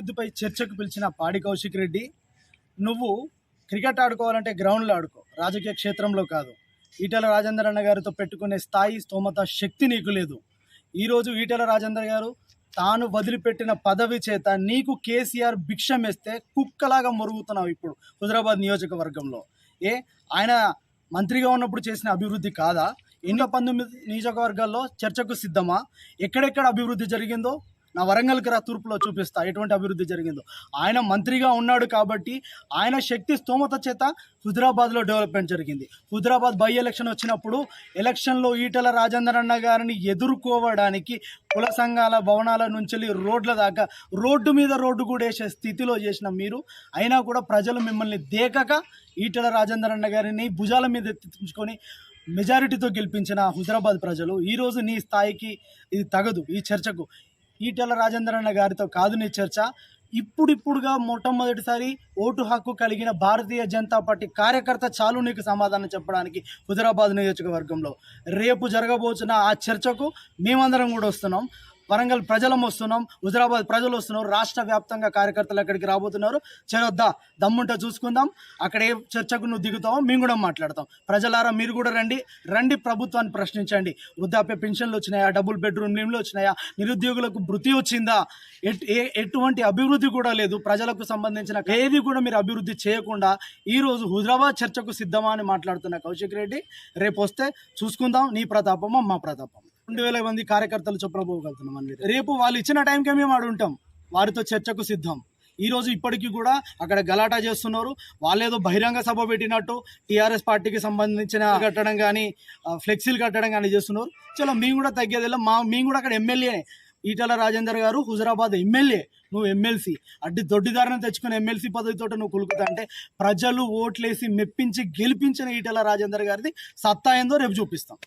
అభివృద్ధిపై చర్చకు పిలిచిన పాడి కౌశిక్ రెడ్డి నువ్వు క్రికెట్ ఆడుకోవాలంటే గ్రౌండ్లో ఆడుకో రాజకీయ క్షేత్రంలో కాదు. ఈటెల రాజేందర్ అన్న గారితో పెట్టుకునే స్థాయి స్తోమత శక్తి నీకు లేదు. ఈరోజు ఈటెల రాజేందర్ గారు తాను వదిలిపెట్టిన పదవి చేత నీకు కేసీఆర్ భిక్షం వేస్తే కుక్కలాగా మొరుగుతున్నావు ఇప్పుడు హుజరాబాద్ నియోజకవర్గంలో. ఏ ఆయన మంత్రిగా ఉన్నప్పుడు చేసిన అభివృద్ధి కాదా? ఎన్నో పంతొమ్మిది నియోజకవర్గాల్లో చర్చకు సిద్ధమా? ఎక్కడెక్కడ అభివృద్ధి జరిగిందో నా వరంగల్కి రా తూర్పులో చూపిస్తా ఎటువంటి అభివృద్ధి జరిగిందో. ఆయన మంత్రిగా ఉన్నాడు కాబట్టి ఆయన శక్తి స్తోమత చేత హుజరాబాద్లో డెవలప్మెంట్ జరిగింది. హుజరాబాద్ బై ఎలక్షన్ వచ్చినప్పుడు ఎలక్షన్లో ఈటల రాజేందర్ అన్న గారిని ఎదుర్కోవడానికి కుల సంఘాల భవనాల నుంచి వెళ్ళి రోడ్ల దాకా రోడ్డు మీద రోడ్డు కూడా వేసే స్థితిలో చేసిన మీరు అయినా కూడా ప్రజలు మిమ్మల్ని దేకక ఈటల రాజేందర్ అన్న గారిని భుజాల మీద ఎత్తించుకొని మెజారిటీతో గెలిపించిన హుజరాబాద్ ప్రజలు ఈరోజు నీ స్థాయికి ఇది తగదు ఈ చర్చకు. ఈటెల రాజేందర్ అన్న గారితో కాదు నీ చర్చ. ఇప్పుడిప్పుడుగా మొట్టమొదటిసారి ఓటు హక్కు కలిగిన భారతీయ జనతా పార్టీ కార్యకర్త చాలు నీకు సమాధానం చెప్పడానికి హుదరాబాద్ నియోజకవర్గంలో. రేపు జరగబోతున్న ఆ చర్చకు మేమందరం కూడా వస్తున్నాం. వరంగల్ ప్రజలం వస్తున్నాం హుజరాబాద్ ప్రజలు వస్తున్నారు రాష్ట్ర వ్యాప్తంగా కార్యకర్తలు అక్కడికి రాబోతున్నారు. చేరొద్దా? దమ్ముంటే చూసుకుందాం. అక్కడ ఏ చర్చకు నువ్వు దిగుతావో మేము కూడా మాట్లాడతాం. ప్రజలారా మీరు కూడా రండి. రండి ప్రభుత్వాన్ని ప్రశ్నించండి. వృద్ధాప్య పెన్షన్లు వచ్చినాయా? డబుల్ బెడ్రూమ్ నిమ్లు వచ్చినాయా? నిరుద్యోగులకు వృత్తి వచ్చిందా? ఎట్- ఏ ఎటువంటి అభివృద్ధి కూడా లేదు. ప్రజలకు సంబంధించిన ఏది కూడా మీరు అభివృద్ధి చేయకుండా ఈరోజు హుజరాబాద్ చర్చకు సిద్ధమా అని మాట్లాడుతున్న కౌశిక్ రెడ్డి. రేపు వస్తే చూసుకుందాం. నీ ప్రతాపమా మా ప్రతాపం రెండు వేల మంది కార్యకర్తలు చొప్పున పోగలుగుతున్నాం అని రేపు వాళ్ళు ఇచ్చిన టైంకే మేము ఆడుంటాం వారితో చర్చకు సిద్ధం. ఈ రోజు ఇప్పటికీ కూడా అక్కడ గలాటా చేస్తున్నారు. వాళ్ళేదో బహిరంగ సభ పెట్టినట్టు టీఆర్ఎస్ పార్టీకి సంబంధించిన కట్టడం కానీ ఫ్లెక్సీలు కట్టడం కానీ చేస్తున్నారు. చలో మేము కూడా తగ్గేదిలో మా మేము కూడా అక్కడ ఎమ్మెల్యే. ఈటల రాజేందర్ గారు హుజరాబాద్ ఎమ్మెల్యే. నువ్వు ఎమ్మెల్సీ. అడ్డి దొడ్డిదారిని తెచ్చుకుని ఎమ్మెల్సీ పదవితో నువ్వు కులుకుతా అంటే ప్రజలు ఓట్లేసి మెప్పించి గెలిపించిన ఈటల రాజేందర్ గారిది సత్తా ఏందో రేపు చూపిస్తాం.